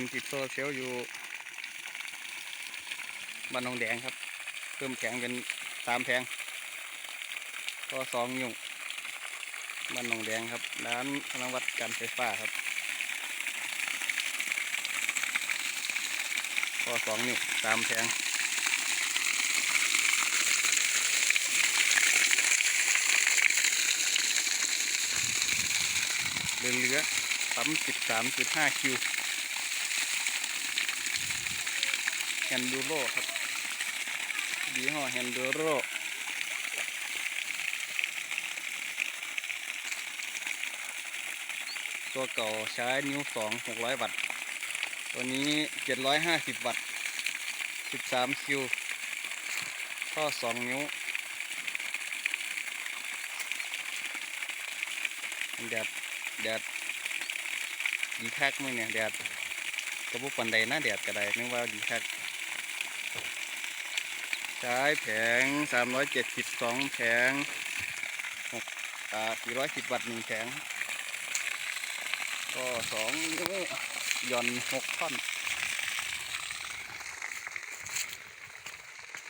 พิ่นติดโซเซลล์อยู่บ้านหนองแดงครับ เพิ่มแผงเป็นสามแผงก็สองนิ้วบ้านหนองแดงครับร้านธนวัฒน์การไฟฟ้าครับก็สองนิ้วสามแผงเรือเรือปั๊มสิบสามจุดห้าคิว แฮนดูโรครับยี่ห้อแฮนดูโรตัวเก่าใช้นิ้วสองหกร้อยวัตต์ ตัวนี้เจ็ดร้อยห้าสิบวัตต์สิบสามคิวท่อสองนิ้วแดดแดดดีคักมั้งเนี่ยแดดกระบุกปันใดนะแดดกระไดนึกว่าดีคัก ใช้แผงสามร้อยเจ็ดสิบสองแผงหกอ่าสี่ร้อยสิบวัตต์หนึ่งแผง ก็สองนิ้วหย่อนหกท่อน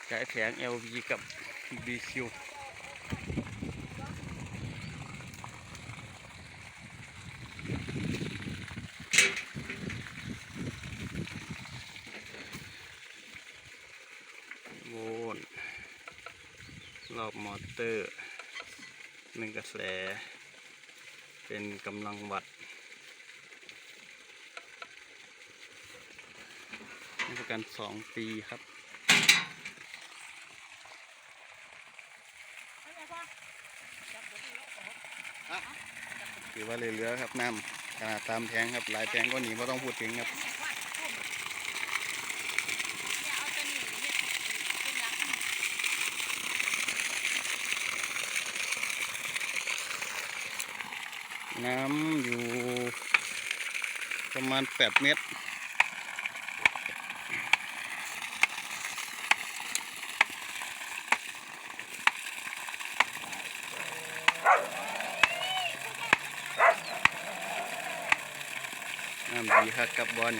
ใช้แผง LV กับ BQ โวลต์ รอบมอเตอร์หนึ่งกระแส เป็นกำลังวัตต์นี่ประกันสองปีครับถือว่าเหลือๆครับน้ำขนาดตามแทงครับ หลายแทงก็หนีไม่ต้องพูดถึงครับ น้ำอยู่ประมาณแปดเมตร น้ำดีครับกับบอล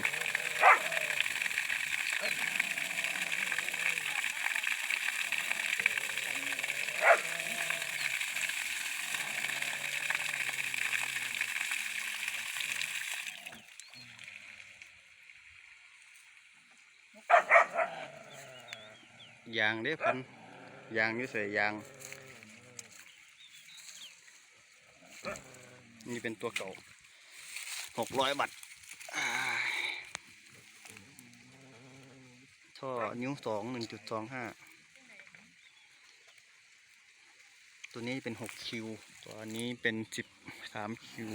ยางเด้พันยางนี่ใส่ยาง นี่เป็นตัวเก่าหกร้อยบาทท่อนิ้วสองหนึ่งจุดสองห้าตัวนี้เป็นหกคิวตัวนี้เป็นสิบสามคิว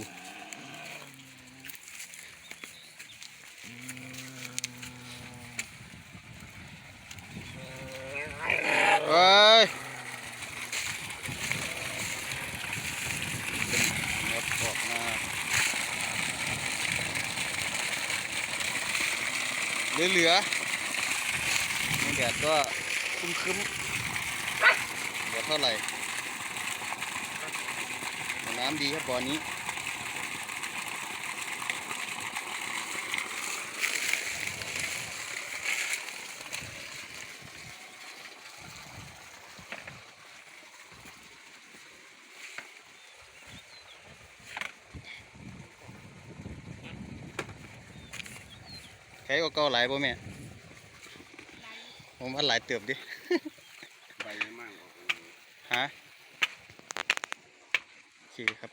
เอ้ยเป็นรถออกมา เหลือๆแดดก็ครึ้มๆเหลือเท่าไหร่น้ำดีครับบ่อนี้ ใครก็เก่าหลายบ่แม่ผมว่าหลายเติบดิใบมากกว่าฮะโอเคครับ